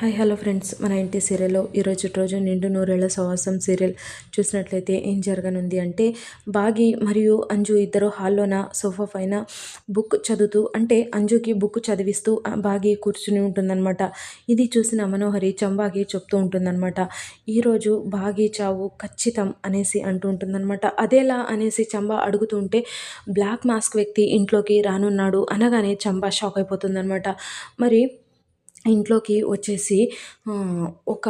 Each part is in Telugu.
Hi hello friends. మన ఇంటి సీరియల్లో ఈరోజు రోజు నిండు నూరేళ్ళ సవాసం సీరియల్ చూసినట్లయితే ఏం జరగనుంది అంటే బాగి మరియు అంజు ఇద్దరు హాల్లోన సోఫా పైన బుక్ చదువుతూ అంటే అంజుకి బుక్ చదివిస్తూ బాగి కూర్చుని ఉంటుందన్నమాట. ఇది చూసిన మనోహరి చంబాగి చెప్తూ ఉంటుందన్నమాట. ఈరోజు బాగి చావు ఖచ్చితం అనేసి అంటూ ఉంటుందన్నమాట. అదేలా అనేసి చంబా అడుగుతుంటే బ్లాక్ మాస్క్ వ్యక్తి ఇంట్లోకి రానున్నాడు అనగానే చంబా షాక్ అయిపోతుందన్నమాట. మరి ఇంట్లోకి వచ్చేసి ఒక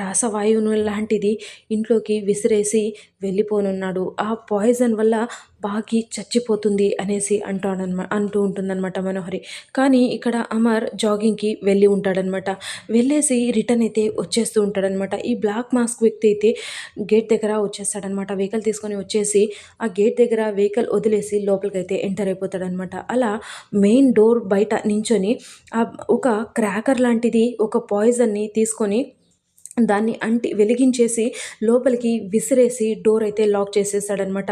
రాసవాయువును లాంటిది ఇంట్లోకి విసిరేసి వెళ్ళిపోనున్నాడు. ఆ పాయిజన్ వల్ల బాగి చచ్చిపోతుంది అనేసి అంటాడనమా అంటూ ఉంటుందన్నమాట మనోహరి. కానీ ఇక్కడ అమర్ జాగింగ్కి వెళ్ళి ఉంటాడనమాట. వెళ్ళేసి రిటర్న్ అయితే వచ్చేస్తూ ఉంటాడనమాట. ఈ బ్లాక్ మాస్క్ వ్యక్తి అయితే గేట్ దగ్గర వచ్చేస్తాడనమాట. వెహికల్ తీసుకొని వచ్చేసి ఆ గేట్ దగ్గర వెహికల్ వదిలేసి లోపలికి అయితే ఎంటర్ అయిపోతాడనమాట. అలా మెయిన్ డోర్ బయట నించొని ఒక క్రాకర్ లాంటిది ఒక పాయిజన్ని తీసుకొని దాన్ని అంటి వెలిగించేసి లోపలికి విసిరేసి డోర్ అయితే లాక్ చేసేసాడనమాట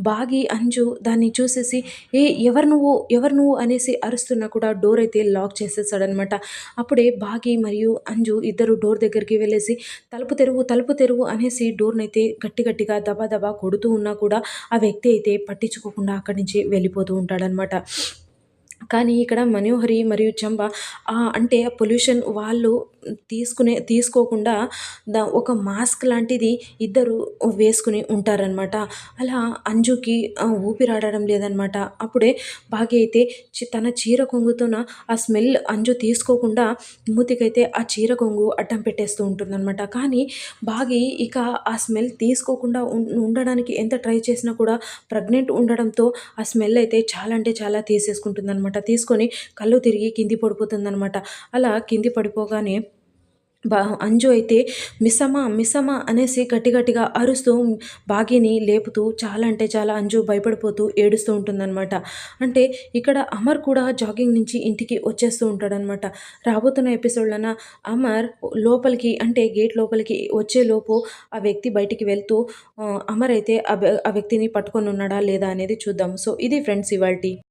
బాగి అంజు దాన్ని చూసేసి ఏ ఎవరు నువ్వు? ఎవరు నువ్వు? అనేసి అరుస్తున్నా కూడా డోర్ అయితే లాక్ చేసేసాడనమాట అప్పుడే బాగి మరియు అంజు ఇద్దరు డోర్ దగ్గరికి వెళ్ళేసి తలుపు తెరువు తలుపు తెరువు అనేసి డోర్ని అయితే గట్టి గట్టిగా దబా దబా కొడుతూ ఉన్నా కూడా ఆ వ్యక్తి అయితే పట్టించుకోకుండా అక్కడి నుంచి వెళ్ళిపోతూ ఉంటాడనమాట కానీ ఇక్కడ మనోహరి మరియు చంబ అంటే పొల్యూషన్ వాళ్ళు తీసుకునే తీసుకోకుండా ఒక మాస్క్ లాంటిది ఇద్దరు వేసుకుని ఉంటారనమాట అలా అంజుకి ఊపిరాడడం లేదనమాట అప్పుడే భాగ్య అయితే తన చీర కొంగుతోన ఆ స్మెల్ అంజు తీసుకోకుండా మూతికైతే ఆ చీర కొంగు అడ్డం పెట్టేస్తూ ఉంటుందన్నమాట. కానీ బాగి ఇక ఆ స్మెల్ తీసుకోకుండా ఉండడానికి ఎంత ట్రై చేసినా కూడా ప్రెగ్నెంట్ ఉండడంతో ఆ స్మెల్ అయితే చాలా అంటే చాలా తీసేసుకుంటుందన్నమాట. తీసుకొని కళ్ళు తిరిగి కింది పడిపోతుందన్నమాట. అలా కింది పడిపోగానే బా అంజు అయితే మిస్సమ్మ మిస్సమ్మ అనేసి గట్టి గట్టిగా అరుస్తూ బాగిని లేపుతూ చాలా అంటే చాలా అంజు భయపడిపోతూ ఏడుస్తూ ఉంటుందన్నమాట. అంటే ఇక్కడ అమర్ కూడా జాగింగ్ నుంచి ఇంటికి వచ్చేస్తూ ఉంటాడనమాట రాబోతున్న ఎపిసోడ్లన అమర్ లోపలికి అంటే గేట్ లోపలికి వచ్చేలోపు ఆ వ్యక్తి బయటికి వెళ్తూ అమర్ అయితే ఆ వ్యక్తిని పట్టుకొని ఉన్నాడా లేదా అనేది చూద్దాం. సో ఇది ఫ్రెండ్స్ ఇవాల్టి